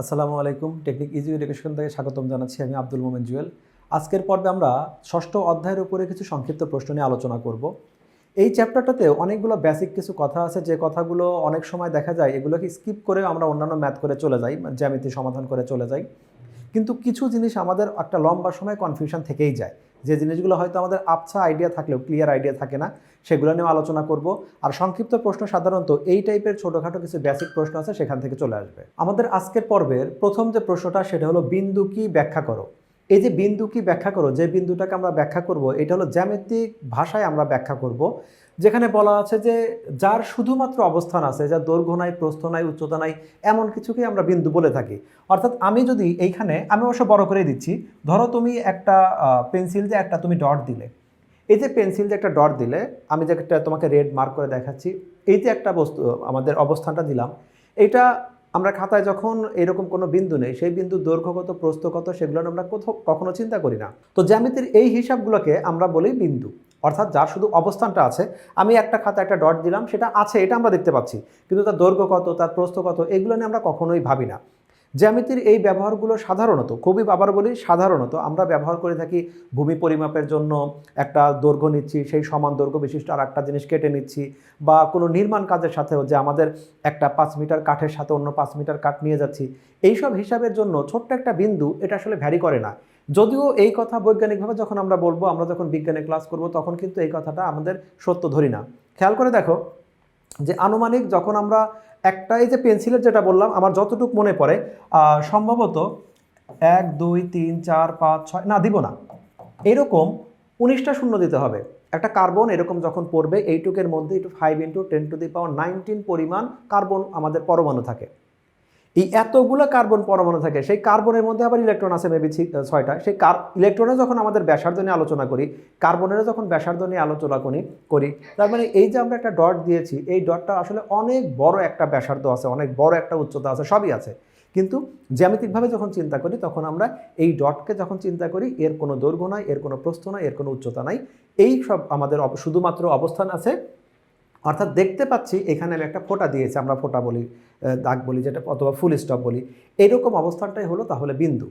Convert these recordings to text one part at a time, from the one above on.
আসসালামু আলাইকুম, technique easy education থেকে স্বাগতম জানাচ্ছি আমি আব্দুল মোমেন জুয়েল। আজকের পর্বে আমরা ষষ্ঠ অধ্যায়ের উপরে কিছু সংক্ষিপ্ত প্রশ্ন নিয়ে আলোচনা করব। এই চ্যাপ্টারটাতে অনেকগুলো বেসিক কিছু কথা আছে, যে কথাগুলো অনেক সময় দেখা যায় এগুলোকে স্কিপ করে আমরা অন্যান্য ম্যাথ করে চলে যাই, জ্যামিতি সমাধান করে চলে যাই। কিন্তু কিছু জিনিস আমাদের একটা লম্বা সময় কনফিউশন থেকেই যায়। যে জিনিসগুলো হয়তো আমাদের আবছা আইডিয়া থাকলেও ক্লিয়ার আইডিয়া থাকে না, সেগুলো নিয়েও আলোচনা করব। আর সংক্ষিপ্ত প্রশ্ন সাধারণত এই টাইপের ছোটোখাটো কিছু বেসিক প্রশ্ন আছে, সেখান থেকে চলে আসবে। আমাদের আজকের পর্বের প্রথম যে প্রশ্নটা, সেটা হলো বিন্দু কি ব্যাখ্যা করো? এই যে বিন্দু কি ব্যাখ্যা করো, যে বিন্দুটাকে আমরা ব্যাখ্যা করব, এটা হলো জ্যামিতিক ভাষায় আমরা ব্যাখ্যা করব। যেখানে বলা আছে যে যার শুধুমাত্র অবস্থান আছে, যার দৈর্ঘ্য নাই, প্রস্থ নাই, উচ্চতা নাই, এমন কিছুকে আমরা বিন্দু বলে থাকি। অর্থাৎ আমি যদি এইখানে, আমি অবশ্য বড় করে দিচ্ছি, ধরো তুমি একটা পেন্সিল দিয়ে একটা তুমি ডট দিলে। এই যে পেন্সিল দিয়ে একটা ডট দিলে, আমি যে একটা তোমাকে রেড মার্ক করে দেখাচ্ছি, এই যে একটা বস্তু, আমাদের অবস্থানটা দিলাম এটা আমরা খাতায় যখন এরকম কোনো বিন্দু নেই, সেই বিন্দু দৈর্ঘ্যগত প্রস্থগত সেগুলো আমরা কোথাও কখনো চিন্তা করি না। তো জ্যামিতির এই হিসাবগুলোকে আমরা বলি বিন্দু। অর্থাৎ যার শুধু অবস্থানটা আছে, আমি একটা খাতায় একটা ডট দিলাম, সেটা আছে, এটা আমরা দেখতে পাচ্ছি। কিন্তু তার দৈর্ঘ্য কত, তার প্রস্থ কত, এগুলো নিয়ে আমরা কখনোই ভাবি না। জ্যামিতির এই ব্যবহারগুলো সাধারণত, খুবই আবার বলি সাধারণত, আমরা ব্যবহার করে থাকি ভূমি পরিমাপের জন্য, একটা দৈর্ঘ্য নিচ্ছি, সেই সমান দৈর্ঘ্য বিশিষ্ট আর একটা জিনিস কেটে নিচ্ছি, বা কোনো নির্মাণ কাজের সাথেও যে আমাদের একটা পাঁচ মিটার কাঠের সাথে অন্য পাঁচ মিটার কাঠ নিয়ে যাচ্ছি, এইসব হিসাবের জন্য ছোট্ট একটা বিন্দু, এটা আসলে ভ্যারি করে না। যদিও এই কথা বৈজ্ঞানিকভাবে যখন আমরা বলব, আমরা যখন বিজ্ঞানে ক্লাস করব, তখন কিন্তু এই কথাটা আমাদের সত্য ধরি না। খেয়াল করে দেখো যে আনুমানিক যখন আমরা একটা এই যে পেন্সিলের যেটা বললাম, আমার যতটুকু মনে পড়ে সম্ভবত এক, দুই, তিন, চার, পাঁচ, ছয়, না, দিব না। এরকম উনিশটা শূন্য দিতে হবে। একটা কার্বন এরকম যখন পড়বে, এইটুকের মধ্যে একটু five into ten to the power nineteen পরিমাণ কার্বন আমাদের পরমাণু থাকে। এই এতগুলো কার্বন পরমাণু থাকে, সেই কার্বনের মধ্যে আবার ইলেকট্রন আছে মেবি ছয়টা। সেই কার ইলেকট্রনে যখন আমাদের ব্যাসার্ধ নিয়ে আলোচনা করি কার্বনের যখন ব্যাসার্ধ নিয়ে আলোচনা করি করি, তার মানে এই যে আমরা একটা ডট দিয়েছি, এই ডটটা আসলে অনেক বড় একটা ব্যাসার্ধ আছে, অনেক বড় একটা উচ্চতা আছে, সবই আছে। কিন্তু জ্যামিতিকভাবে যখন চিন্তা করি, তখন আমরা এই ডটকে যখন চিন্তা করি, এর কোনো দৈর্ঘ্য নাই, এর কোনো প্রস্থ নাই, এর কোনো উচ্চতা নাই, এই সব আমাদের শুধুমাত্র অবস্থান আছে অর্থাৎ দেখতে পাচ্ছি এখানে আমি একটা ফোঁটা দিয়েছি, আমরা ফোঁটা বলি দাগ বলি যেটা, অথবা ফুল স্টপ বলি। এইরকম অবস্থানটাই হলো তাহলে বিন্দু।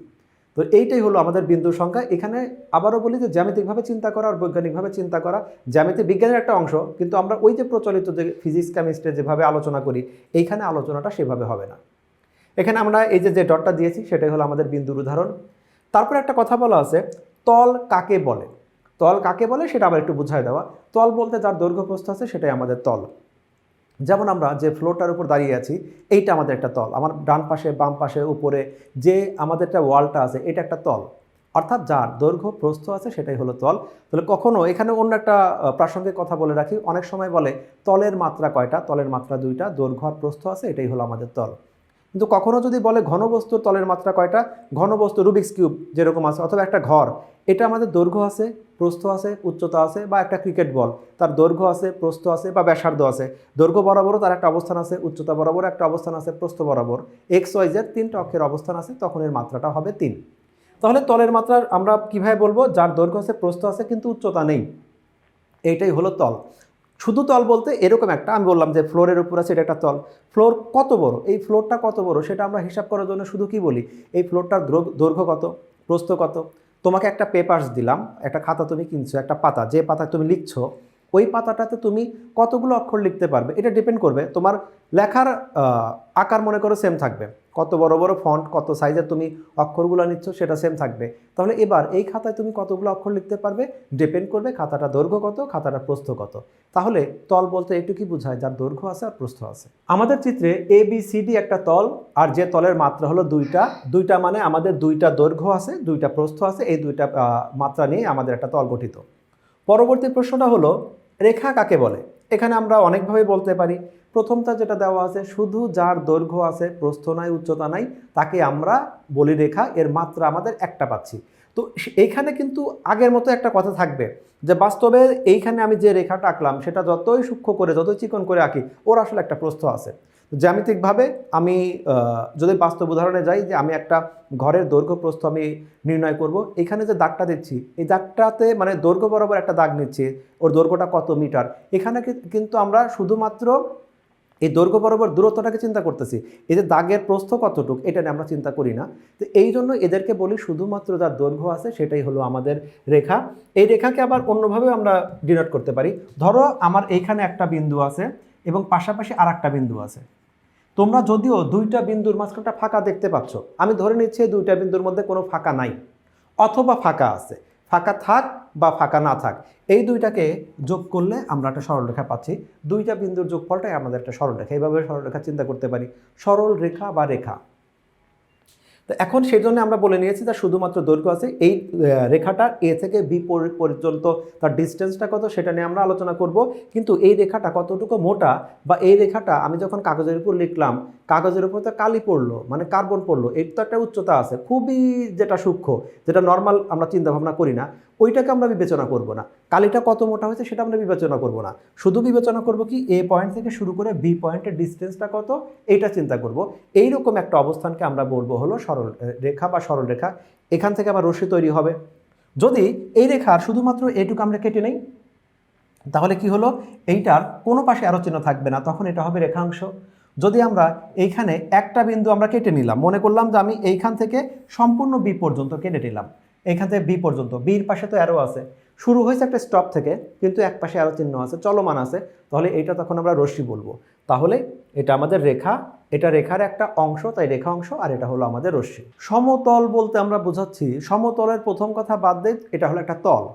তো এইটাই হলো আমাদের বিন্দুর সংখ্যা। এখানে আবারও বলি যে জ্যামিতিকভাবে চিন্তা করা আর বৈজ্ঞানিকভাবে চিন্তা করা, জ্যামিতি বিজ্ঞানের একটা অংশ, কিন্তু আমরা ওই যে প্রচলিত যে ফিজিক্স কেমিস্ট্রি যেভাবে আলোচনা করি, এইখানে আলোচনাটা সেভাবে হবে না। এখানে আমরা এই যে যে ডটটা দিয়েছি, সেটাই হলো আমাদের বিন্দুর উদাহরণ। তারপরে একটা কথা বলা আছে, তল কাকে বলে? তল কাকে বলে সেটা আবার একটু বুঝায় দেওয়া। তল বলতে যার দৈর্ঘ্য প্রস্থ আছে সেটাই আমাদের তল। যেমন আমরা যে ফ্লোরটার উপর দাঁড়িয়ে আছি, এইটা আমাদের একটা তল। আমার ডান পাশে, বাম পাশে, উপরে যে আমাদের একটা ওয়ালটা আছে, এটা একটা তল। অর্থাৎ যার দৈর্ঘ্য প্রস্থ আছে সেটাই হলো তল। তাহলে কখনো এখানে অন্য একটা প্রাসঙ্গিক কথা বলে রাখি। অনেক সময় বলে, তলের মাত্রা কয়টা? তলের মাত্রা দুইটা, দৈর্ঘ্য আর প্রস্থ আছে, এটাই হলো আমাদের তল। কিন্তু কখনো যদি বলে ঘনবস্তুর তলের মাত্রা কয়টা? ঘনবস্তু রুবিক্স কিউব যেরকম আছে, অথবা একটা ঘর। এটা আমাদের দৈর্ঘ্য আছে, প্রস্থ আছে, উচ্চতা আছে বা একটা ক্রিকেট বল। তার দৈর্ঘ্য আছে, প্রস্থ আছে বা ব্যাসার্ধ আছে। দৈর্ঘ্য বরাবরও তার একটা অবস্থান আছে, উচ্চতা বরাবর একটা অবস্থান আছে, প্রস্থ বরাবর। এক্স ওয়াইজের তিনটা অক্ষের অবস্থান আছে, তখন এর মাত্রাটা হবে তিন। তাহলে তলের মাত্রা আমরা কীভাবে বলব? যার দৈর্ঘ্য আছে, প্রস্থ আছে, কিন্তু উচ্চতা নেই। এইটাই হলো তল। শুধু তল বলতে এরকম একটা, আমি বললাম যে ফ্লোরের উপর আছে, এটা একটা তল। ফ্লোর কত বড়? এই ফ্লোরটা কত বড়? সেটা আমরা হিসাব করার জন্য শুধু কি বলি? এই ফ্লোরটার দ্রো- দৈর্ঘ্য কত? প্রস্থ কত? তোমাকে একটা পেপার্স দিলাম, একটা খাতা তুমি কিনছো, একটা পাতা, যে পাতা তুমি লিখছো, ওই পাতাটাতে তুমি কতগুলো অক্ষর লিখতে পারবে? এটা ডিপেন্ড করবে। তোমার লেখার আকার মনে করো সেম থাকবে। কত বড় বড় ফন্ট কত সাইজের তুমি অক্ষরগুলো নিচ্ছ, সেটা সেম থাকবে। তাহলে এবার এই খাতায় তুমি কতগুলো অক্ষর লিখতে পারবে? ডিপেন্ড করবে খাতাটা দৈর্ঘ্য কত, খাতাটা প্রস্থ কত। তাহলে তল বলতে একটু কি বোঝায়? যার দৈর্ঘ্য আছে আর প্রস্থ আছে। আমাদের চিত্রে এ বি সি ডি একটা তল, আর যে তলের মাত্রা হলো দুইটা দুইটা মানে আমাদের দুইটা দৈর্ঘ্য আছে, দুইটা প্রস্থ আছে, এই দুইটা মাত্রা নিয়ে আমাদের একটা তল গঠিত। পরবর্তী প্রশ্নটা হলো, রেখা কাকে বলে? এখানে আমরা অনেকভাবে বলতে পারি, প্রথমটা যেটা দেওয়া আছে, শুধু যার দৈর্ঘ্য আছে, প্রস্থ নাই, উচ্চতা নাই, তাকে আমরা বলি রেখা এর মাত্রা আমাদের একটা পাচ্ছি। তো এইখানে কিন্তু আগের মতো একটা কথা থাকবে, যে বাস্তবে এইখানে আমি যে রেখাটা আঁকলাম, সেটা যতই সূক্ষ্ম করে, যতই চিকন করে আঁকি, ওর আসলে একটা প্রস্থ আছে। জ্যামিতিকভাবে আমি যদি বাস্তব উদাহরণে যাই যে আমি একটা ঘরের দৈর্ঘ্য প্রস্থ আমি নির্ণয় করব, এখানে যে দাগটা দিচ্ছি এই দাগটাতে মানে দৈর্ঘ্য বরাবর একটা দাগ নিচ্ছে, ওর দৈর্ঘ্যটা কত মিটার? এখানে কিন্তু আমরা শুধুমাত্র এই দৈর্ঘ্য বরাবর দূরত্বটাকে চিন্তা করতেছি, এই যে দাগের প্রস্থ কতটুক, এটা নিয়ে আমরা চিন্তা করি না। তো এই জন্য এদেরকে বলি শুধুমাত্র যার দৈর্ঘ্য আছে সেটাই হলো আমাদের রেখা। এই রেখাকে আবার অন্যভাবে আমরা ডিনোট করতে পারি। ধরো আমার এইখানে একটা বিন্দু আছে এবং পাশাপাশি আর বিন্দু আছে। তোমরা যদিও দুইটা বিন্দুর মাঝখানটা ফাঁকা দেখতে পাচ্ছ, আমি ধরে নিচ্ছি দুইটা বিন্দুর মধ্যে কোনো ফাঁকা নাই, অথবা ফাঁকা আছে, ফাঁকা থাক বা ফাঁকা না থাক, এই দুইটাকে যোগ করলে আমরা একটা সরলরেখা পাচ্ছি, দুইটা বিন্দুর যোগফলটাই আমাদের একটা সরলরেখা, এইভাবে সরলরেখা চিন্তা করতে পারি, সরল রেখা বা রেখা। তো এখন সেই জন্য আমরা বলে নিয়েছি যে শুধুমাত্র দৈর্ঘ্য আছে, এই রেখাটা এ থেকে বি পর্যন্ত তার ডিস্টেন্সটা কত সেটা নিয়ে আমরা আলোচনা করব। কিন্তু এই রেখাটা কতটুকু মোটা বা এই রেখাটা আমি যখন কাগজের উপর লিখলাম, কাগজের উপর তো কালি পড়ল মানে কার্বন পড়ল, এর তো একটা উচ্চতা আছে, খুবই যেটা সূক্ষ্ম, যেটা নর্মাল আমরা চিন্তাভাবনা করি না। ওইটাকে আমরা বিবেচনা করব না। কালিটা কত মোটা হয়েছে সেটা আমরা বিবেচনা করব না। শুধু বিবেচনা করব কি এ পয়েন্ট থেকে শুরু করে বি পয়েন্টের ডিস্টেন্সটা কত, এইটা চিন্তা করব। এই রকম একটা অবস্থানকে আমরা বলব হলো সরল রেখা বা সরল রেখা। এখান থেকে আবার রশ্মি তৈরি হবে। যদি এই রেখার শুধুমাত্র এটুকু আমরা কেটে নেই, তাহলে কি হলো, এইটার কোনো পাশে আরও চিহ্ন থাকবে না, তখন এটা হবে রেখাংশ। যদি আমরা এইখানে একটা বিন্দু আমরা কেটে নিলাম, মনে করলাম যে আমি এইখান থেকে সম্পূর্ণ বি পর্যন্ত কেটে নিলাম এইখান থেকে বি পর্যন্ত। বির পাশে তো অ্যারো আছে। শুরু হয়েছে একটা স্টপ থেকে, কিন্তু এক পাশে আরও চিহ্ন আছে, চলমান আছে। তাহলে এটা তখন আমরা রশ্মি বলব। তাহলে এটা আমাদের রেখা, এটা রেখার একটা অংশ, তাই রেখা অংশ, আর এটা হলো আমাদের রশ্মি। সমতল বলতে আমরা বোঝাচ্ছি, সমতলের প্রথম কথা বাদ দেই এটা হলো একটা তল।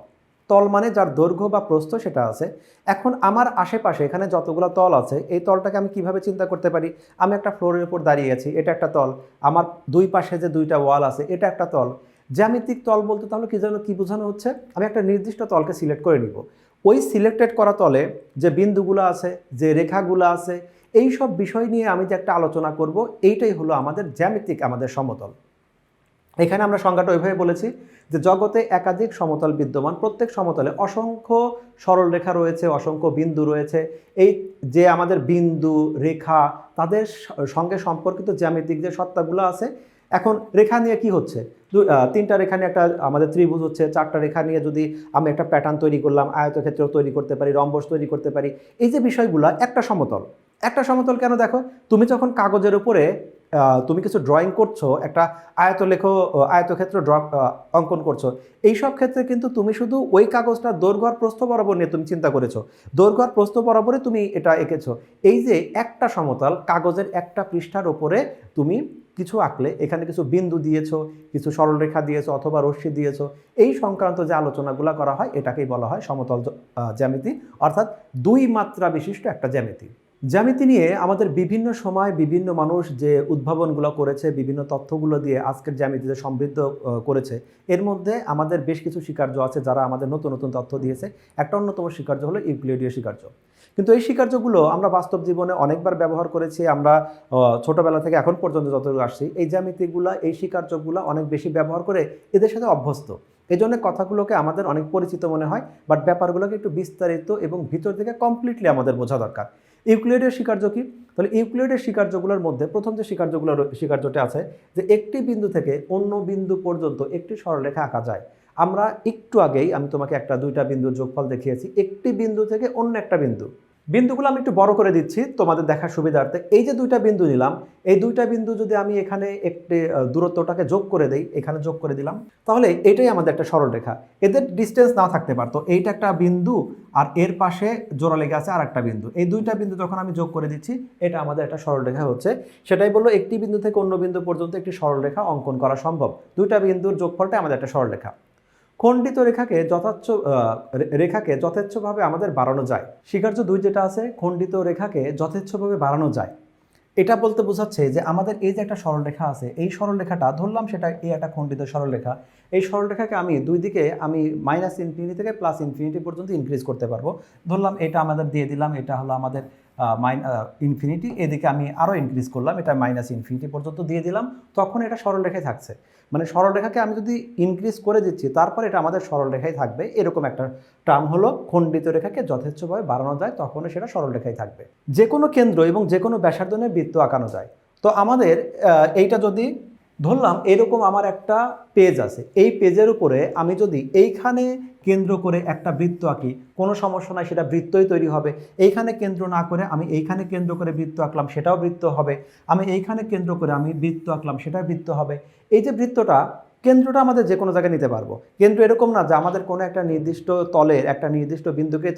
তল মানে যার দৈর্ঘ্য বা প্রস্থ সেটা আছে। এখন আমার আশেপাশে, এখানে যতগুলো তল আছে, এই তলটাকে আমি কীভাবে চিন্তা করতে পারি? আমি একটা ফ্লোরের উপর দাঁড়িয়ে আছি, এটা একটা তল। আমার দুই পাশে যে দুইটা ওয়াল আছে, এটা একটা তল। জ্যামিতিক তল বলতে তাহলে কি যেন কি বোঝানো হচ্ছে? আমি একটা নির্দিষ্ট তলকে সিলেক্ট করে নিব। ওই সিলেক্টেড করা তলে যে বিন্দুগুলো আছে, যে রেখাগুলো আছে, এই সব বিষয় নিয়ে আমি যে একটা আলোচনা করব, এইটাই হলো আমাদের জ্যামিতিক, আমাদের সমতল। এখানে আমরা সংজ্ঞাটা ওইভাবে বলেছি যে জগতে একাধিক সমতল বিদ্যমান, প্রত্যেক সমতলে অসংখ্য সরল রেখা রয়েছে, অসংখ্য বিন্দু রয়েছে। এই যে আমাদের বিন্দু, রেখা, তাদের সঙ্গে সম্পর্কিত জ্যামিতিক যে সত্তাগুলো আছে, এখন রেখা নিয়ে কি হচ্ছে? দু- আহ, তিনটা রেখা নিয়ে একটা আমাদের ত্রিভুজ হচ্ছে চারটা রেখা নিয়ে যদি আমি একটা প্যাটার্ন তৈরি করলাম আয়তক্ষেত্র তৈরি করতে পারি রম্বস তৈরি করতে পারি এই যে বিষয়গুলো একটা সমতল। একটা সমতল কেন দেখো? তুমি যখন কাগজের উপরে তুমি কিছু ড্রয়িং করছ একটা আয়তলেখ আয়তক্ষেত্র ড্র অঙ্কন করছ এই সব ক্ষেত্রে কিন্তু তুমি শুধু ওই কাগজটা দৈর্ঘ্য প্রস্থ বরাবর নিয়ে তুমি চিন্তা করেছ। দৈর্ঘ্য প্রস্থ বরাবরে তুমি এটা এঁকেছো। এই যে একটা সমতল কাগজের একটা পৃষ্ঠার ওপরে তুমি কিছু আঁকলে, এখানে কিছু বিন্দু দিয়েছ, কিছু সরলরেখা দিয়েছ অথবা রশ্মি দিয়েছ, এই সংক্রান্ত যে আলোচনাগুলো করা হয়, এটাকেই বলা হয় সমতল জ্যামিতি, অর্থাৎ দুই মাত্রা বিশিষ্ট একটা জ্যামিতি। জ্যামিতি নিয়ে আমাদের বিভিন্ন সময় বিভিন্ন মানুষ যে উদ্ভাবনগুলো করেছে, বিভিন্ন তথ্যগুলো দিয়ে আজকের জ্যামিতিতে সমৃদ্ধ করেছে। এর মধ্যে আমাদের বেশ কিছু স্বীকার্য আছে যারা আমাদের নতুন নতুন তথ্য দিয়েছে। একটা অন্যতম স্বীকার্য হলো ইউক্লিডীয় স্বীকার্য কিন্তু এই স্বীকার্যগুলো আমরা বাস্তব জীবনে অনেকবার ব্যবহার করেছি। আমরা ছোটবেলা থেকে এখন পর্যন্ত যতটুকু আসছি, এই জ্যামিতিগুলা, এই স্বীকার্যগুলো অনেক বেশি ব্যবহার করে এদের সাথে অভ্যস্ত। এই জন্য কথাগুলোকে আমাদের অনেক পরিচিত মনে হয়, বাট ব্যাপারগুলোকে একটু বিস্তারিত এবং ভিতর থেকে কমপ্লিটলি আমাদের বোঝা দরকার। ইউক্লিডের স্বীকার্য কি? তাহলে ইউক্লিডের স্বীকার্যগুলোর মধ্যে প্রথম যে স্বীকার্যগুলো স্বীকার্যটা আছে যে একটি বিন্দু থেকে অন্য বিন্দু পর্যন্ত একটি সরলরেখা আঁকা যায়। আমরা একটু আগেই আমি তোমাকে একটা দুইটা বিন্দুর যোগফল দেখিয়েছি। একটি বিন্দু থেকে অন্য একটা বিন্দু। বিন্দুগুলো আমি একটু বড় করে দিচ্ছি, তোমাদের দেখার সুবিধার্থে। এই যে দুইটা বিন্দু নিলাম, এই দুইটা বিন্দু যদি আমি এখানে একটি দূরত্বটাকে যোগ করে দেই, এখানে যোগ করে দিলাম, তাহলে এটাই আমাদের একটা সরলরেখা এদের ডিস্টেন্স না থাকতে পারতো, এইটা একটা বিন্দু আর এর পাশে জোড়া লেগে আছে আর একটা বিন্দু। এই দুইটা বিন্দু যখন আমি যোগ করে দিচ্ছি, এটা আমাদের একটা সরলরেখা হচ্ছে। সেটাই বলল একটি বিন্দু থেকে অন্য বিন্দু পর্যন্ত একটি সরলরেখা অঙ্কন করা সম্ভব। দুইটা বিন্দুর যোগফলটাই আমাদের একটা সরলরেখা খণ্ডিত রেখাকে রে- রেখাকে যথেচ্ছভাবে আমাদের বাড়ানো যায়। স্বীকার্য দুই যেটা আছে, খণ্ডিত রেখাকে যথেচ্ছভাবে বাড়ানো যায়। এটা বলতে বোঝাচ্ছে যে আমাদের এই যে একটা সরলরেখা আছে, এই সরলরেখাটা, ধরলাম সেটা এই একটা খণ্ডিত সরলরেখা, এই সরলরেখাকে আমি দুই দিকে, আমি মাইনাস ইনফিনিটি থেকে প্লাস ইনফিনিটি পর্যন্ত ইনক্রিজ করতে পারব। ধরলাম এটা আমাদের দিয়ে দিলাম, এটা হলো আমাদের মাইন ইনফিনিটি এদিকে আমি আরও ইনক্রিজ করলাম, এটা মাইনাস ইনফিনিটি পর্যন্ত দিয়ে দিলাম, তখন এটা সরলরেখায় থাকছে। মানে সরলরেখাকে আমি যদি ইনক্রিজ করে দিচ্ছি, তারপর এটা আমাদের সরলরেখায় থাকবে, এরকম একটা টার্ম হলো, খণ্ডিত রেখাকে যথেচ্ছভাবে বাড়ানো যায়, তখনও সেটা সরলরেখায় থাকবে। যে কোনো কেন্দ্র এবং যে কোনো ব্যাসার্ধনের বৃত্ত আঁকানো যায়। তো আমাদের এইটা যদি ধরলাম এরকম আমার একটা পেজ আছে। এই পেজের উপরে আমি যদি এইখানে কেন্দ্র করে একটা বৃত্ত আঁকি, কোনো সমস্যা নাই, সেটা বৃত্তই তৈরি হবে। এইখানে কেন্দ্র না করে আমি এইখানে কেন্দ্র করে বৃত্ত আঁকলাম, সেটাও বৃত্ত হবে। আমি এইখানে কেন্দ্র করে আমি বৃত্ত আঁকলাম সেটা বৃত্ত হবে। এই যে বৃত্তটা কেন্দ্রটা আমাদের যে কোনো জায়গায় নিতে পারব। কেন্দ্র এরকম না যে আমাদের কোনো একটা নির্দিষ্ট তলের, একটা নির্দিষ্ট বিন্দুকে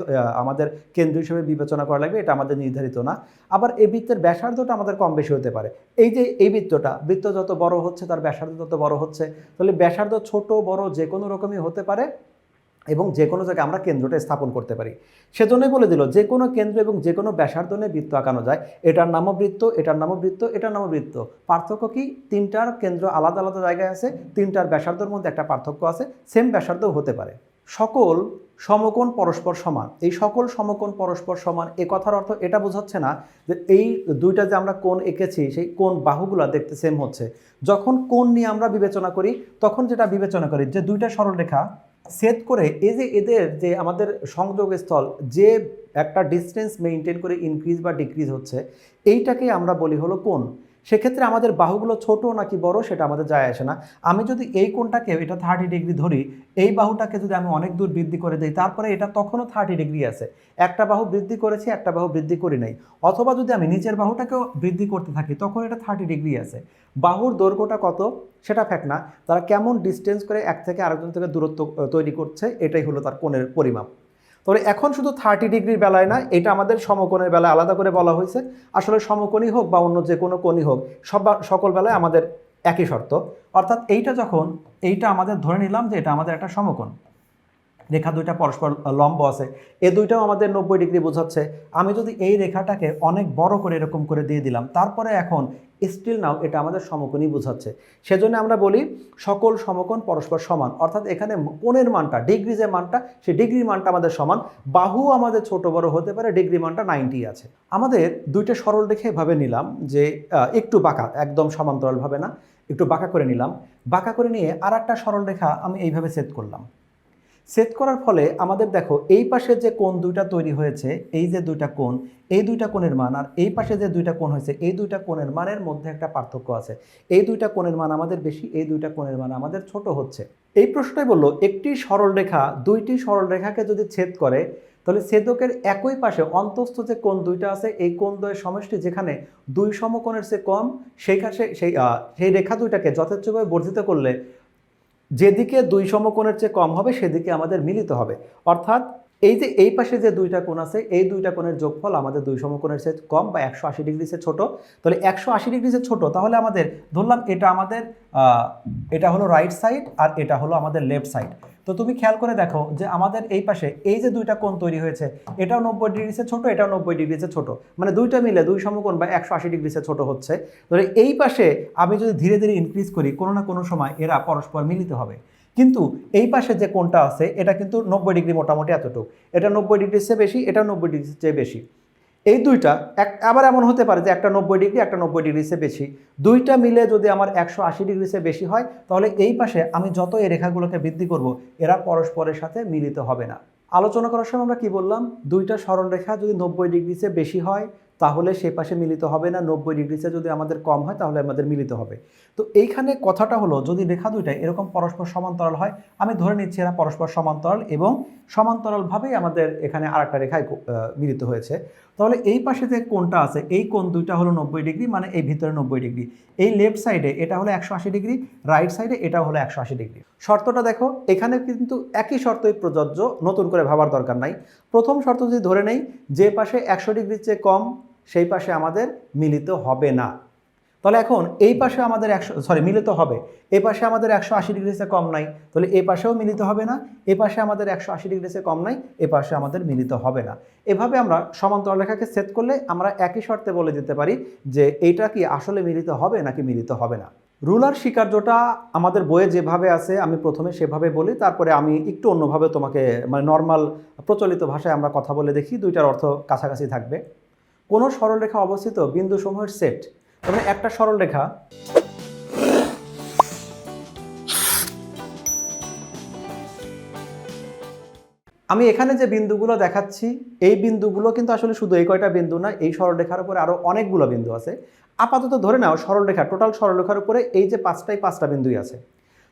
আমাদের কেন্দ্র হিসেবে বিবেচনা করা লাগবে, এটা আমাদের নির্ধারিত না। আবার এই বৃত্তের ব্যাসার্ধটা আমাদের কম বেশি হতে পারে। এই যে এই বৃত্তটা, বৃত্ত যত বড় হচ্ছে তার ব্যাসার্ধ তত বড় হচ্ছে। তাহলে ব্যাসার্ধ ছোট, বড় যে কোনো রকমই হতে পারে। এবং যে কোনো জায়গায় আমরা কেন্দ্রটা স্থাপন করতে পারি। সেজন্যই বলে দিল, যে কোনো কেন্দ্র এবং যে কোনো ব্যাসার্ধ নিয়ে বৃত্ত আঁকানো যায়। এটার নামও বৃত্ত, এটার নামও বৃত্ত, এটার নামও বৃত্ত। পার্থক্য কি? তিনটার কেন্দ্র আলাদা আলাদা জায়গায় আছে, তিনটার ব্যাসার্ধর মধ্যে একটা পার্থক্য আছে সেম ব্যাসার্ধ হতে পারে। সকল সমকোণ পরস্পর সমান। এই সকল সমকোণ পরস্পর সমান, এ কথার অর্থ এটা বোঝাচ্ছে না যে এই দুইটা যে আমরা কোণ এঁকেছি, সেই কোণ বাহুগুলো দেখতে সেম হচ্ছে। যখন কোণ নিয়ে আমরা বিবেচনা করি, তখন যেটা বিবেচনা করি, যে দুইটা সরলরেখা সেট করে এই যে এদের যে আমাদের সংযোগস্থল, যে একটা ডিস্টেন্স মেনটেন করে ইনক্রিজ বা ডিক্রিজ হচ্ছে, এইটাকে আমরা বলি হলো কোণ। সেক্ষেত্রে আমাদের বাহুগুলো ছোট নাকি বড় সেটা আমাদের যায় আসে না। আমি যদি এই কোণটাকে, এটা থার্টি ডিগ্রি ধরি, এই বাহুটাকে যদি আমি অনেক দূর বৃদ্ধি করে দিই, তারপরে এটা তখনও থার্টি ডিগ্রি আছে। একটা বাহু বৃদ্ধি করেছি, একটা বাহু বৃদ্ধি করি নাই। অথবা যদি আমি নিচের বাহুটাকেও বৃদ্ধি করতে থাকি, তখন এটা থার্টি ডিগ্রি আছে। বাহুর দৈর্ঘ্যটা কত? সেটা ফ্যাক্ট না। তারা কেমন ডিস্টেন্স করে এক থেকে আরেকজন থেকে দূরত্ব তৈরি করছে, এটাই হলো তার কোণের পরিমাপ। তবে এখন শুধু থার্টি ডিগ্রির বেলায় না, এটা আমাদের সমকোণের বেলায় আলাদা করে বলা হয়েছে। আসলে সমকোণই হোক বা অন্য যে কোনো কোণই হোক, সব সকল বেলায় আমাদের একই শর্ত। অর্থাৎ এইটা যখন, এইটা আমাদের ধরে নিলাম যে এটা আমাদের একটা সমকোণ। রেখা দুইটা পরস্পর লম্ব আছে। এ দুইটাও আমাদের নব্বই ডিগ্রি বোঝাচ্ছে। আমি যদি এই রেখাটাকে অনেক বড় করে এরকম করে দিয়ে দিলাম, তারপরে এখন স্টিল নাও এটা আমাদের সমকোণই বোঝাচ্ছে। সেজন্য আমরা বলি সকল সমকোণ পরস্পর সমান। অর্থাৎ এখানে কোণের মানটা, ডিগ্রি যে মানটা, সেই ডিগ্রি মানটা আমাদের সমান। বাহু আমাদের ছোট বড় হতে পারে, ডিগ্রি মানটা নাইনটি আছে। আমাদের দুইটা সরল রেখে এভাবে নিলাম যে একটু বাঁকা, একদম সমান্তরালভাবে না, একটু বাঁকা করে নিলাম। বাঁকা করে নিয়ে আর একটা সরল রেখা আমি এইভাবে সেট করলাম। সেট করার ফলে আমাদের দেখো, এই পাশে যে কোণ দুইটা তৈরি হয়েছে, এই যে দুইটা কোণ, এই দুইটা কোণের মান, আর এই পাশে যে দুইটা কোণ হয়েছে, এই দুইটা কোণের মানের মধ্যে একটা পার্থক্য আছে। এই দুইটা কোণের মান আমাদের বেশি, এই দুইটা কোণের মান আমাদের ছোট হচ্ছে। এই প্রশ্নটাই বলল, একটি সরল রেখা, দুইটি সরল রেখাকে যদি ছেদ করে, তাহলে ছেদকের একই পাশে অন্তস্থ যে কোণ দুইটা আছে, এই কোণ দ্বয়ের সমষ্টি যেখানে দুই সমকোণের চেয়ে কম, সেই কাছে সেই সেই রেখা দুইটাকে যথেচ্ছভাবে বর্ধিত করলে যেদিকে দুই সমকোণের চেয়ে কম হবে, সেদিকে আমাদের মিলিত হবে। অর্থাৎ এই যে এই পাশে যে দুইটা কোণ আছে, এই দুইটা কোণের যোগফল আমাদের দুই সমকোণের চেয়ে কম বা একশো আশি ডিগ্রি চেয়ে ছোটো। তাহলে একশো আশি ডিগ্রি চেয়ে ছোটো, তাহলে আমাদের ধরলাম এটা আমাদের এটা হলো রাইট সাইড আর এটা হলো আমাদের লেফট সাইড তো তুমি খেয়াল করে দেখো যে আমাদের এই পাশে এই যে দুইটা কোণ তৈরি হয়েছে, এটাও নব্বই ডিগ্রি চেয়ে ছোট, এটাও নব্বই ডিগ্রি চেয়ে ছোট। মানে দুইটা মিলে দুই সমকোণ বা একশো আশি ডিগ্রি চেয়ে ছোট হচ্ছে। ধরে এই পাশে আমি যদি ধীরে ধীরে ইনক্রিজ করি, কোনো না কোনো সময় এরা পরস্পর মিলিত হবে। কিন্তু এই পাশে যে কোণটা আছে, এটা কিন্তু নব্বই ডিগ্রি মোটামুটি এতটুকু। এটা নব্বই ডিগ্রির চেয়ে বেশি, এটা নব্বই ডিগ্রির চেয়ে বেশি। এই দুইটা এক আবার এমন হতে পারে যে একটা নব্বই ডিগ্রি, একটা নব্বই ডিগ্রির চেয়ে বেশি। দুইটা মিলে যদি আমার একশো আশি ডিগ্রি সে বেশি হয়, তাহলে এই পাশে আমি যত এই রেখাগুলোকে বৃদ্ধি করব, এরা পরস্পরের সাথে মিলিত হবে না। আলোচনা করার সময় আমরা কি বললাম? দুইটা সরল রেখা যদি নব্বই ডিগ্রি চেয়ে বেশি হয়, তাহলে সে পাশে মিলিত হবে না। নব্বই ডিগ্রি চেয়ে যদি আমাদের কম হয়, তাহলে আমাদের মিলিত হবে। তো এইখানে কথাটা হলো, যদি রেখা দুইটা এরকম পরস্পর সমান্তরাল হয়, আমি ধরে নিচ্ছি এরা পরস্পর সমান্তরাল এবং সমান্তরালভাবেই আমাদের এখানে আর একটা রেখায় মিলিত হয়েছে। তাহলে এই পাশে যে কোনটা আছে, এই কোন দুইটা হলো নব্বই ডিগ্রি মানে এই ভিতরে নব্বই ডিগ্রি। এই লেফট সাইডে এটা হলো একশো আশি ডিগ্রি রাইট সাইডে এটা হলো একশো আশি ডিগ্রি। শর্তটা দেখো, এখানে কিন্তু একই শর্তই প্রযোজ্য, নতুন করে ভাবার দরকার নাই। প্রথম শর্ত যদি ধরে নেই, যে পাশে একশো ডিগ্রির চেয়ে কম, সেই পাশে আমাদের মিলিত হবে না। তাহলে এখন এই পাশে আমাদের একশো সরি মিলিত হবে। এই পাশে আমাদের একশো আশি ডিগ্রি চেয়ে কম নাই। তাহলে এই পাশেও মিলিত হবে না, এ পাশে আমাদের একশো আশি ডিগ্রি চেয়ে কম নাই, এ পাশে আমাদের মিলিত হবে না। এভাবে আমরা সমান্তরাল রেখাকে সেট করলে আমরা একই শর্তে বলে দিতে পারি যে এইটা কি আসলে মিলিত হবে নাকি মিলিত হবে না। রুলার স্বীকার্যটা আমাদের বইয়ে যেভাবে আছে, আমি প্রথমে সেভাবে বলি, তারপরে আমি একটু অন্যভাবে তোমাকে মানে নর্মাল প্রচলিত ভাষায় আমরা কথা বলে দেখি, দুইটার অর্থ কাছাকাছি থাকবে। কোনো সরলরেখা অবস্থিত বিন্দুসমূহের সেট মানে একটা সরল রেখা। আমি এখানে যে বিন্দুগুলো দেখাচ্ছি, এই বিন্দুগুলো কিন্তু আসলে শুধু এই কয়টা বিন্দু না, এই সরলরেখার উপরে আরও অনেকগুলো বিন্দু আছে। আপাতত ধরে নাও সরলরেখা টোটাল সরলরেখার উপরে এই যে পাঁচটাই পাঁচটা বিন্দুই আছে।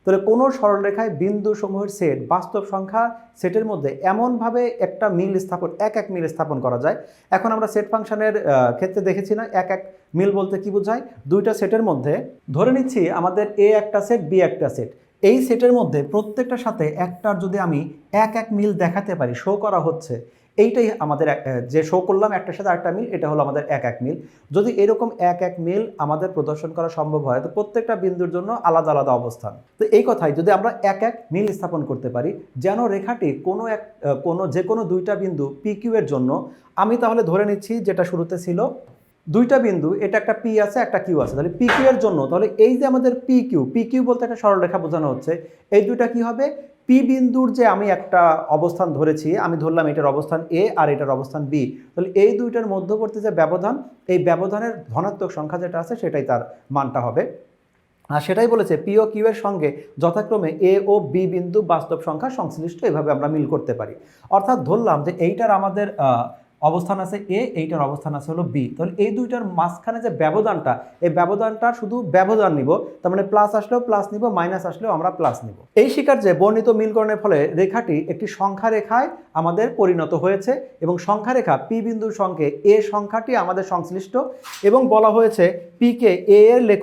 তাহলে কোনো সরলরেখায় বিন্দু সমূহের সেট, বাস্তব সংখ্যা সেটের মধ্যে এমনভাবে একটা মিল স্থাপন, এক এক মিল স্থাপন করা যায়। এখন আমরা সেট ফাংশনের ক্ষেত্রে দেখেছি না, এক এক মিল বলতে কি বোঝায়? দুইটা সেটের মধ্যে ধরে নিচ্ছি আমাদের এ একটা সেট, বি একটা সেট। এই সেটের মধ্যে প্রত্যেকটার সাথে একটার যদি আমি এক এক মিল দেখাতে পারি শো করা হচ্ছে এইটাই আমাদের যে শো করলাম একটার সাথে আটটা মিল, এটা হলো আমাদের এক এক মিল। যদি এরকম এক এক মিল আমাদের প্রদর্শন করা সম্ভব হয়, তো প্রত্যেকটা বিন্দুর জন্য আলাদা আলাদা অবস্থান। তো এই কথাই, যদি আমরা এক এক মিল স্থাপন করতে পারি, যেন রেখাটি কোনো এক কোনো যে কোনো দুইটা বিন্দু পি কিউ এর জন্য, আমি তাহলে ধরে নিচ্ছি যেটা শুরুতে ছিল দুইটা বিন্দু, এটা একটা পি আছে, একটা কিউ আছে। তাহলে পি কিউ এর জন্য, তাহলে এই যে আমাদের পি কিউ পি কিউ বলতে একটা সরলরেখা বোঝানো হচ্ছে। এই দুইটা কি হবে? পি বিন্দুর যে আমি একটা অবস্থান ধরেছি, আমি ধরলাম এটার অবস্থান এ আর এটার অবস্থান বি তাহলে এই দুইটার মধ্যবর্তী যে ব্যবধান, এই ব্যবধানের ধনাত্মক সংখ্যা যেটা আছে, সেটাই তার মানটা হবে। আর সেটাই বলেছে পি ও কিউ এর সঙ্গে যথাক্রমে এ ও বি বিন্দু বাস্তব সংখ্যা সংশ্লিষ্ট, এভাবে আমরা মিল করতে পারি। অর্থাৎ ধরলাম যে এইটার আমাদের অবস্থান আছে এ, এইটার অবস্থান আছে হলো বি। তাহলে এই দুইটার মাঝখানে যে ব্যবধানটা, এই ব্যবধানটা শুধু ব্যবধান নিব, তার মানে প্লাস আসলেও প্লাস নিব মাইনাস আসলেও আমরা প্লাস নিব। এই শিকার যে বর্ণিত মিলকরণের ফলে রেখাটি একটি সংখ্যা রেখায় আমাদের পরিণত হয়েছে এবং সংখ্যা রেখা পি বিন্দুর সঙ্গে এ সংখ্যাটি আমাদের সংশ্লিষ্ট এবং বলা হয়েছে পি কে এ এর লেখ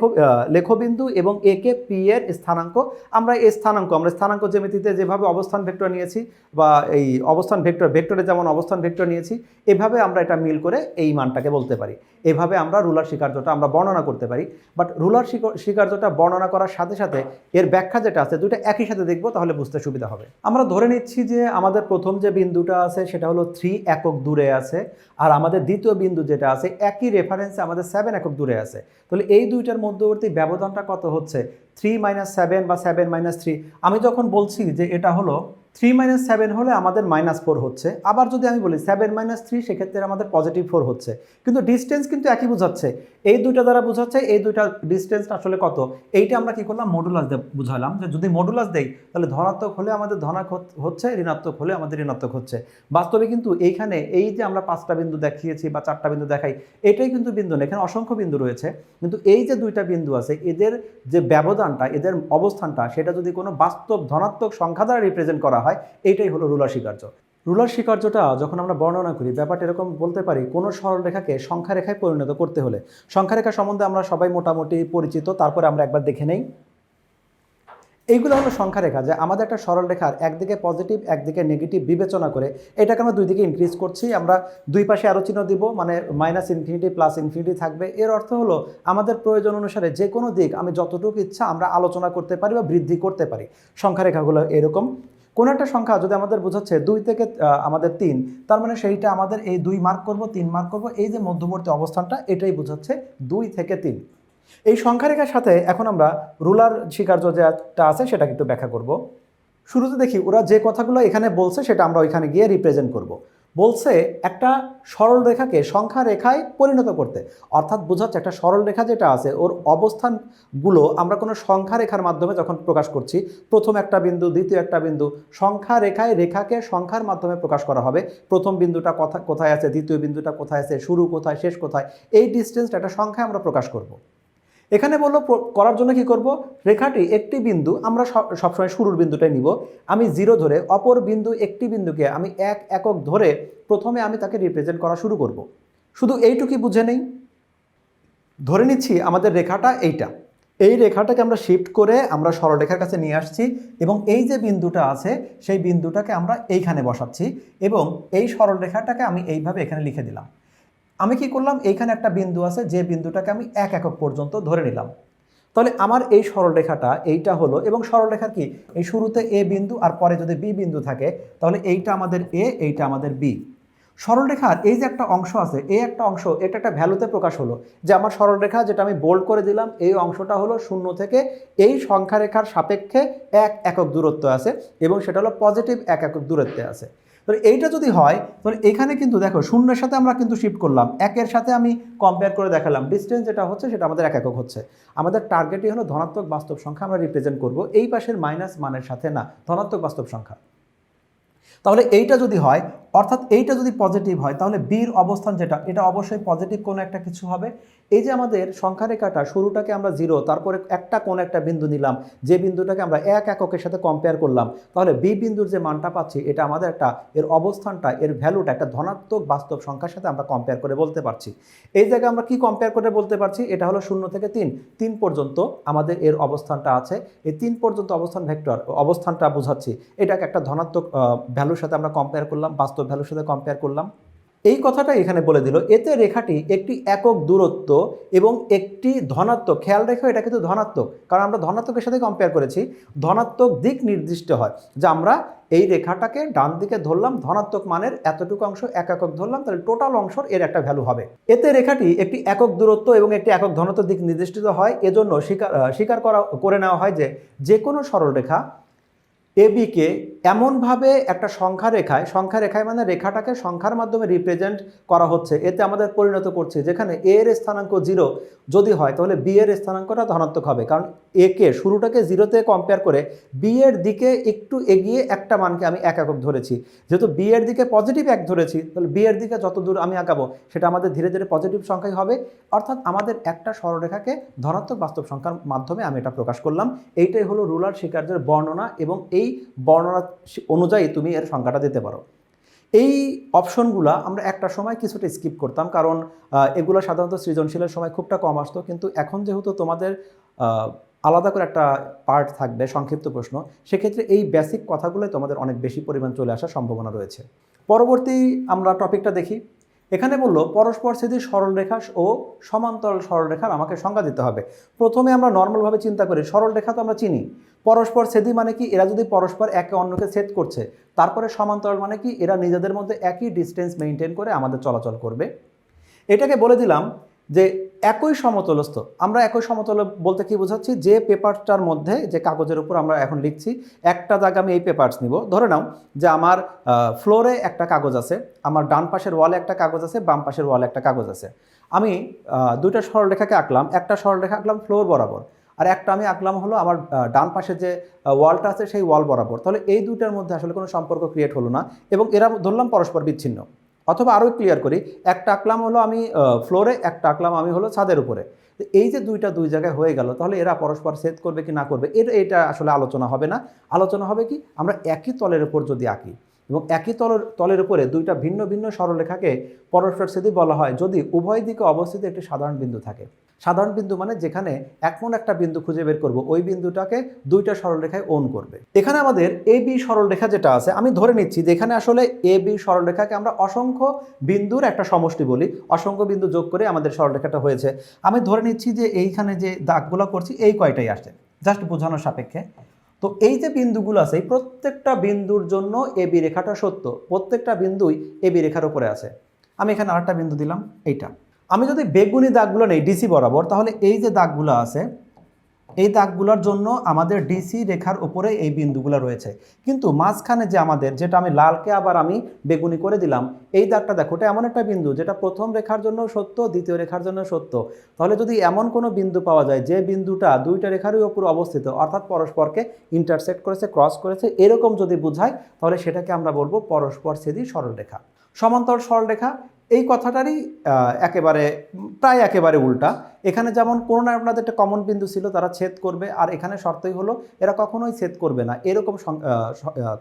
লেখবিন্দু এবং এ কে পি এর স্থানাঙ্ক। আমরা এ স্থানাঙ্ক, আমরা স্থানাঙ্ক জ্যামিতিতে যেভাবে অবস্থান ভেক্টর নিয়েছি বা এই অবস্থান ভেক্টর ভেক্টরে যেমন অবস্থান ভেক্টর নিয়েছি এভাবে আমরা এটা মিল করে এই মানটাকে বলতে পারি। এভাবে আমরা রুলার স্বীকার্যটা আমরা বর্ণনা করতে পারি। বাট রুলার স্বীকার্যটা বর্ণনা করার সাথে সাথে এর ব্যাখ্যা যেটা আছে দুটো একই সাথে দেখব তাহলে বুঝতে সুবিধা হবে। আমরা ধরে নিচ্ছি যে আমাদের প্রথম যে বিন্দুটা আছে সেটা হলো থ্রি একক দূরে আছে আর আমাদের দ্বিতীয় বিন্দু যেটা আছে একই রেফারেন্সে আমাদের সেভেন একক দূরে আছে। তাহলে এই দুইটার মধ্যবর্তী ব্যবধানটা কত হচ্ছে? থ্রি মাইনাস সেভেন বা সেভেন মাইনাস থ্রি আমি যখন বলছি যে এটা হলো থ্রি মাইনাস সেভেন হলে আমাদের মাইনাস ফোর হচ্ছে। আবার যদি আমি বলি সেভেন মাইনাস থ্রি সেক্ষেত্রে আমাদের পজিটিভ ফোর হচ্ছে। কিন্তু ডিস্টেন্স কিন্তু একই বোঝাচ্ছে। এই দুইটা দ্বারা বোঝাচ্ছে, এই দুইটা ডিস্টেন্স আসলে কত? এইটা আমরা কি করলাম? মডুলাস বুঝালাম যে যদি মডুলাস দেই, তাহলে ধনাত্মক হলে আমাদের ধনাক হচ্ছে, ঋণাত্মক হলে আমাদের ঋণাত্মক হচ্ছে। বাস্তবে কিন্তু এইখানে এই যে আমরা পাঁচটা বিন্দু দেখিয়েছি বা চারটা বিন্দু দেখাই, এটাই কিন্তু বিন্দু না, এখানে অসংখ্য বিন্দু রয়েছে। কিন্তু এই যে দুইটা বিন্দু আছে, এদের যে ব্যবধানটা, এদের অবস্থানটা, সেটা যদি কোনো বাস্তব ধনাত্মক সংখ্যা দ্বারা রিপ্রেজেন্ট করা হয়, এইটাই হলো রুলার স্বীকার্য। রুলার স্বীকার্যটা যখন আমরা বর্ণনা করি, ব্যাপারটা এরকম বলতে পারি, কোনো সরলরেখাকে সংখ্যা রেখায় পরিণত করতে হলে। সংখ্যা রেখা সম্বন্ধে আমরা সবাই মোটামুটি পরিচিত, তারপরে আমরা একবার দেখে নেই। এইগুলো হলো সংখ্যা রেখা যে আমাদের একটা সরল রেখার একদিকে পজিটিভ, একদিকে নেগেটিভ বিবেচনা করে এটাকে আমরা দুই দিকে ইনক্রিজ করছি। আমরা দুই পাশে আরও চিহ্ন দিব মানে মাইনাস ইনফিনিটি প্লাস ইনফিনিটি থাকবে। এর অর্থ হলো আমাদের প্রয়োজন অনুসারে যে কোনো দিক আমি যতটুকু ইচ্ছা আমরা আলোচনা করতে পারি বা বৃদ্ধি করতে পারি। সংখ্যা রেখাগুলো এরকম। কোনো একটা সংখ্যা যদি আমাদের বোঝাচ্ছে দুই থেকে আমাদের তিন, তার মানে সেইটা আমাদের এই দুই মার্ক করব, তিন মার্ক করব, এই যে মধ্যবর্তী অবস্থানটা এটাই বোঝাচ্ছে দুই থেকে তিন। এই সংখ্যা রেখার সাথে এখন আমরা রুলার স্বীকার্য যেটা আছে সেটা একটু ব্যাখ্যা করব। শুরুতে দেখি ওরা যে কথাগুলো এখানে বলছে সেটা আমরা ওইখানে গিয়ে রিপ্রেজেন্ট করব। বলছে একটা সরল রেখাকে সংখ্যা রেখায় পরিণত করতে। অর্থাৎ বোঝাচ্ছে একটা সরল রেখা যেটা আছে, ওর অবস্থানগুলো আমরা কোনো সংখ্যা রেখার মাধ্যমে যখন প্রকাশ করছি, প্রথম একটা বিন্দু, দ্বিতীয় একটা বিন্দু, সংখ্যা রেখায় রেখাকে সংখ্যার মাধ্যমে প্রকাশ করা হবে। প্রথম বিন্দুটা কথা, কোথায় আছে, দ্বিতীয় বিন্দুটা কোথায় আছে, শুরু কোথায়, শেষ কোথায়, এই ডিস্টেন্সটা একটা সংখ্যায় আমরা প্রকাশ করব। এখানে বলল করার জন্য কি করব? রেখাটি একটি বিন্দু, আমরা সব- সবসময় শুরুর বিন্দুটাই নিব। আমি জিরো ধরে অপর বিন্দু একটি বিন্দুকে আমি এক একক ধরে প্রথমে আমি তাকে রিপ্রেজেন্ট করা শুরু করব। শুধু এইটুকুই বুঝে নেই। ধরে নিচ্ছি আমাদের রেখাটা এইটা। এই রেখাটাকে আমরা শিফট করে আমরা সরলরেখার কাছে নিয়ে আসছি এবং এই যে বিন্দুটা আছে, সেই বিন্দুটাকে আমরা এইখানে বসাচ্ছি এবং এই সরলরেখাটাকে আমি এইভাবে এখানে লিখে দিলাম। আমি কি করলাম? এইখানে একটা বিন্দু আছে, যে বিন্দুটাকে আমি এক একক পর্যন্ত ধরে নিলাম। তাহলে আমার এই সরলরেখাটা এইটা হলো এবং সরলরেখার কি? এই শুরুতে এ বিন্দু আর পরে যদি বি বিন্দু থাকে, তাহলে এইটা আমাদের এ, এইটা আমাদের বি। সরলরেখার এই যে একটা অংশ আছে, এই একটা অংশ, এটা একটা ভ্যালুতে প্রকাশ হলো যে আমার সরলরেখা যেটা আমি বোল্ড করে দিলাম, এই অংশটা হলো শূন্য থেকে এই সংখ্যা রেখার সাপেক্ষে এক একক দূরত্ব আছে এবং সেটা হলো পজিটিভ এক একক দূরত্বে আছে। তাহলে এইটা যদি হয়, তাহলে এখানে কিন্তু দেখো শূন্যের সাথে আমরা কিন্তু শিফট করলাম। একের সাথে আমি কম্পেয়ার করে দেখালাম। ডিস্টেন্স যেটা হচ্ছে, সেটা আমাদের এক একক হচ্ছে। আমাদের টার্গেটই হলো ধনাত্মক বাস্তব সংখ্যা আমরা রিপ্রেজেন্ট করব। এই পাশের মাইনাস মানের সাথে না, ধনাত্মক বাস্তব সংখ্যা। তাহলে এইটা যদি হয় অর্থাৎ এইটা যদি পজিটিভ হয়, তাহলে বির অবস্থান যেটা, এটা অবশ্যই পজিটিভ কোনো একটা কিছু হবে। এই যে আমাদের সংখ্যা রেখাটা শুরুটাকে আমরা জিরো তারপরে একটা কোন একটা বিন্দু নিলাম, যে বিন্দুটাকে আমরা এক এককের সাথে কম্পেয়ার করলাম, তাহলে বি বিন্দুর যে মানটা পাচ্ছি, এটা আমাদের একটা, এর অবস্থানটা, এর ভ্যালুটা একটা ধনাত্মক বাস্তব সংখ্যার সাথে আমরা কম্পেয়ার করে বলতে পারছি। এই জায়গায় আমরা কি কম্পেয়ার করে বলতে পারছি? এটা হলো শূন্য থেকে তিন। তিন পর্যন্ত আমাদের এর অবস্থানটা আছে। এই তিন পর্যন্ত অবস্থান ভেক্টর অবস্থানটা বোঝাচ্ছি। এটাকে একটা ধনাত্মক ভ্যালুর সাথে আমরা কম্পেয়ার করলাম, বাস্তব ভ্যালুর সাথে কম্পেয়ার করলাম। এই কথাটা এখানে বলে দিল, এতে রেখাটি একটি একক দূরত্ব এবং একটি ধনাত্মক। খেয়াল রেখো, এটা কিন্তু ধনাত্মক, কারণ আমরা ধনাত্মকের সাথে কম্পেয়ার করেছি। ধনাত্মক দিক নির্দিষ্ট হয়, যে আমরা এই রেখাটাকে ডান দিকে ধরলাম, ধনাত্মক মানের এতটুকু অংশ এক একক ধরলাম, তাহলে টোটাল অংশর এর একটা ভ্যালু হবে। এতে রেখাটি একটি একক দূরত্ব এবং একটি একক ধনাত্মক দিক নির্দিষ্ট হয়। এজন্য স্বীকার স্বীকার করা, করে নেওয়া হয় যে যে কোনো সরলরেখা এবিকে এমনভাবে একটা সংখ্যা রেখায় সংখ্যা রেখায় মানে রেখাটাকে সংখ্যার মাধ্যমে রিপ্রেজেন্ট করা হচ্ছে। এতে আমাদের পরিণত করছে যেখানে এ এর স্থানাঙ্ক জিরো যদি হয়, তাহলে বি এর স্থানাঙ্কটা ধনাত্মক হবে। কারণ এ কে, শুরুটাকে জিরোতে কম্পেয়ার করে বি এর দিকে একটু এগিয়ে একটা মানকে আমি এক একক ধরেছি। যেহেতু বি এর দিকে পজিটিভ এক ধরেছি, তাহলে বি এর দিকে যত দূর আমি আঁকাবো সেটা আমাদের ধীরে ধীরে পজিটিভ সংখ্যাই হবে। অর্থাৎ আমাদের একটা সরলরেখাকে ধনাত্মক বাস্তব সংখ্যার মাধ্যমে আমি এটা প্রকাশ করলাম। এইটাই হলো রুলার স্বীকার্যের বর্ণনা এবং এই বর্ণনা অনুযায়ী তুমি এর সংখ্যাটা দিতে পারো। এই অপশনগুলো আমরা একটা সময় কিছুটা স্কিপ করতাম কারণ এগুলো সাধারণত সৃজনশীলের সময় খুবটা কম আসতো। কিন্তু এখন যেহেতু তোমাদের আলাদা করে একটা পার্ট থাকবে, সংক্ষিপ্ত প্রশ্ন, সেক্ষেত্রে এই বেসিক কথাগুলোই তোমাদের অনেক বেশি পরিমাণ চলে আসার সম্ভাবনা রয়েছে। পরবর্তী আমরা টপিকটা দেখি। এখানে বলল, পরস্পর ছেদি সরলরেখা ও সমান্তরাল সরলরেখার আমাকে সংজ্ঞা দিতে হবে। প্রথমে আমরা নর্মালভাবে চিন্তা করি, সরলরেখা তো আমরা চিনি। পরস্পর ছেদি মানে কি? এরা যদি পরস্পর একে অন্যকে ছেদ করছে, তারপরে সমান্তরাল মানে কি? এরা নিজেদের মধ্যে একই ডিস্টেন্স মেনটেন করে আমাদের চলাচল করবে। এটাকে বলে দিলাম যে একই সমতলস্থ, আমরা একই সমতল বলতে কি বোঝাচ্ছি? যে পেপারটার মধ্যে যে কাগজের উপর আমরা এখন লিখছি, একটা জায়গা আমি এই পেপারস নিব। ধরে নাও যে আমার ফ্লোরে একটা কাগজ আছে, আমার ডান পাশের ওয়ালে একটা কাগজ আছে, বাম পাশের ওয়ালে একটা কাগজ আছে। আমি দুইটা সরলরেখাকে আঁকলাম, একটা সরলরেখা আঁকলাম ফ্লোর বরাবর। আর একটা আমি আঁকলাম হলো আমার ডান পাশে যে ওয়ালটা আছে সেই ওয়াল বরাবর। তাহলে এই দুইটার মধ্যে আসলে কোনো সম্পর্ক ক্রিয়েট হলো না এবং এরা ধরলাম পরস্পর বিচ্ছিন্ন। অথবা আরও ক্লিয়ার করি, একটা আঁকলাম হলো আমি ফ্লোরে একটা আঁকলাম আমি হলো ছাদের উপরে। এই যে দুইটা দুই জায়গায় হয়ে গেল, তাহলে এরা পরস্পর সেট করবে কি না করবে? এটা এটা আসলে আলোচনা হবে না। আলোচনা হবে কি, আমরা একই তলের উপর যদি আঁকি এবং একই তলের তলের উপরে দুইটা ভিন্ন ভিন্ন সরলরেখাকে পরস্পর সেদি বলা হয়, যদি উভয় দিকে অবস্থিত একটি সাধারণ বিন্দু থাকে। সাধারণ বিন্দু মানে যেখানে এমন একটা বিন্দু খুঁজে বের করব, ওই বিন্দুটাকে দুইটা সরলরেখায় ওন করবে। এখানে আমাদের এ বি সরলরেখা যেটা আছে, আমি ধরে নিচ্ছি যে এখানে আসলে এ বি সরলরেখাকে আমরা অসংখ্য বিন্দুর একটা সমষ্টি বলি, অসংখ্য বিন্দু যোগ করে আমাদের সরলরেখাটা হয়েছে। আমি ধরে নিচ্ছি যে এইখানে যে দাগগুলো করছি, এই কয়টাই আসছে? জাস্ট বোঝানোর সাপেক্ষে। তো এই যে বিন্দুগুলো আছে, এই প্রত্যেকটা বিন্দুর জন্য এ বি রেখাটা সত্য। প্রত্যেকটা বিন্দুই এ বি রেখার উপরে আছে। আমি এখানে আরেকটা বিন্দু দিলাম, এইটা। আমি যদি বেগুনি দাগগুলো নেই, ডিসি বরাবর, তাহলে এই যে দাগগুলো আছে এই দাগগুলোর জন্য আমাদের ডিসি রেখার উপরে এই বিন্দুগুলো রয়েছে। কিন্তু মাঝখানে যে আমাদের, যেটা আমি লালকে আবার আমি বেগুনি করে দিলাম, এই দাগটা দেখো, এটা এমন একটা বিন্দু, যেটা প্রথম রেখার জন্য সত্য, দ্বিতীয় রেখার জন্য সত্য। তাহলে যদি এমন কোনো বিন্দু পাওয়া যায়, যে বিন্দুটা দুইটা রেখারই উপর অবস্থিত, অর্থাৎ পরস্পরকে ইন্টারসেক্ট করেছে ক্রস করেছে, এরকম যদি বোঝায় তাহলে সেটাকে আমরা বলব পরস্পর ছেদি সরলরেখা। সমান্তর সরলরেখা এই কথাটারই একেবারে, প্রায় একেবারে উল্টা। এখানে যেমন কোনো না আপনাদের একটা কমন বিন্দু ছিল, তারা ছেদ করবে, আর এখানে শর্তই হলো, এরা কখনোই ছেদ করবে না। এরকম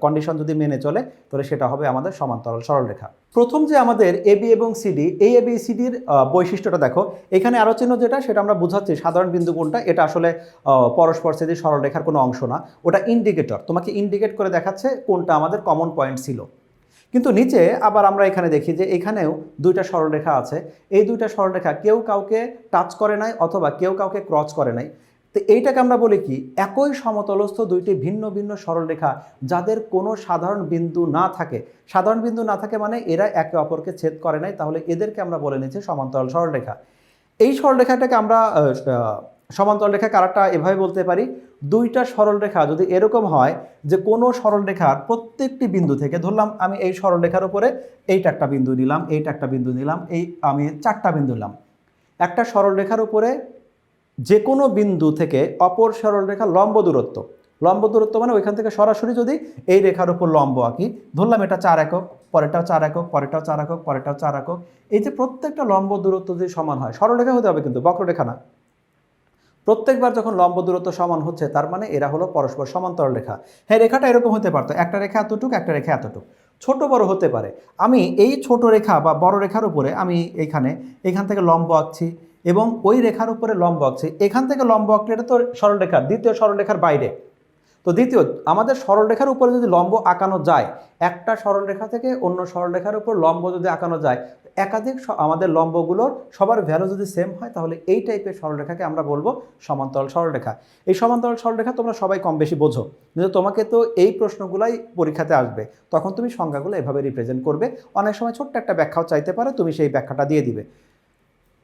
কন্ডিশন যদি মেনে চলে, তাহলে সেটা হবে আমাদের সমান্তরাল সরলরেখা। প্রথম যে আমাদের এবি এবং সিডি এই এবি সিডির বৈশিষ্ট্যটা দেখো। এখানে আরও চিহ্ন যেটা, সেটা আমরা বুঝাচ্ছি, সাধারণ বিন্দু কোনটা? এটা আসলে পরস্পর সেদি সরলরেখার কোনো অংশ না। ওটা ইন্ডিকেটর তোমাকে ইন্ডিকেট করে দেখাচ্ছে কোনটা আমাদের কমন পয়েন্ট ছিল। কিন্তু নিচে আবার আমরা এখানে দেখি যে এখানেও দুইটা সরলরেখা আছে। এই দুইটা সরলরেখা কেউ কাউকে টাচ করে নাই অথবা কেউ কাউকে ক্রস করে নাই। তো এইটাকে আমরা বলি কি, একই সমতলস্থ দুইটি ভিন্ন ভিন্ন সরলরেখা যাদের কোনো সাধারণ বিন্দু না থাকে। সাধারণ বিন্দু না থাকে মানে এরা একে অপরকে ছেদ করে নাই, তাহলে এদেরকে আমরা বলে নিচ্ছি সমান্তরাল সরলরেখা এই সরলরেখাটাকে আমরা সমান্তরাল রেখা কারাটা এভাবে বলতে পারি। দুইটা সরলরেখা যদি এরকম হয় যে কোনো সরলরেখার প্রত্যেকটি বিন্দু থেকে ধরলাম আমি এই সরলরেখার উপরে এইটা একটা বিন্দু নিলাম, এইটা একটা বিন্দু নিলাম, এই আমি চারটা বিন্দু নিলাম। একটা সরলরেখার উপরে যে কোনো বিন্দু থেকে অপর সরলরেখা লম্ব দূরত্ব। লম্ব দূরত্ব মানে ওইখান থেকে সরাসরি যদি এই রেখার উপর লম্ব আঁকি, ধরলাম এটা চার একক, পরেরটাও চার একক, পরেরটাও চার একক, পরেরটাও চার একক। এই যে প্রত্যেকটা লম্ব দূরত্ব যদি সমান হয় সরলরেখা হতে হবে কিন্তু বক্ররেখা না। প্রত্যেকবার যখন লম্ব দূরত্ব সমান হচ্ছে, তার মানে এরা হলো পরস্পর সমান্তরাল রেখা। হ্যাঁ রেখাটা এরকম হতে পারতো, একটা রেখা এতটুক, একটা রেখা এতটুক। ছোট বড় হতে পারে। আমি এই ছোট রেখা বা বড় রেখার উপরে আমি এইখানে এখান থেকে লম্ব আঁকছি এবং ওই রেখার উপরে লম্ব আঁকছি। এখান থেকে লম্ব আঁকলে এটা তো সরলরেখার দ্বিতীয় সরলরেখার বাইরে। তো দ্বিতীয়, আমাদের সরলরেখার উপরে যদি লম্ব আঁকানো যায়, একটা সরলরেখা থেকে অন্য সরলরেখার উপর লম্ব যদি আঁকানো যায়, একাধিক আমাদের লম্বগুলোর সবার ভ্যালু যদি সেম হয়, তাহলে এই টাইপের সরলরেখাকে আমরা বলব সমান্তরাল সরলরেখা। এই সমান্তরাল সরলরেখা তোমরা সবাই কম বেশি বোঝো, কিন্তু তোমাকে তো এই প্রশ্নগুলাই পরীক্ষাতে আসবে। তখন তুমি সংখ্যাগুলো এভাবে রিপ্রেজেন্ট করবে। অনেক সময় ছোট্ট একটা ব্যাখ্যাও চাইতে পারে, তুমি সেই ব্যাখ্যাটা দিয়ে দিবে।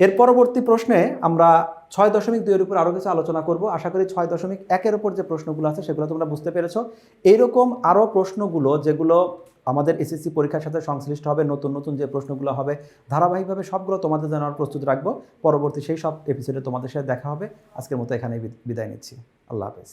এর পরবর্তী প্রশ্নে আমরা ছয় দশমিক দুইয়ের উপর আরও কিছু আলোচনা করব। আশা করি ছয় দশমিক একের উপর যে প্রশ্নগুলো আছে সেগুলো তোমরা বুঝতে পেরেছ। এইরকম আরও প্রশ্নগুলো যেগুলো আমাদের এসএসসি পরীক্ষার সাথে সংশ্লিষ্ট হবে, নতুন নতুন যে প্রশ্নগুলো হবে, ধারাবাহিকভাবে সবগুলো তোমাদের জন্য আমরা প্রস্তুত রাখব। পরবর্তী সেই সব এপিসোডে তোমাদের সাথে দেখা হবে। আজকের মতো এখানেই বিদায় নিচ্ছি। আল্লাহ হাফেজ।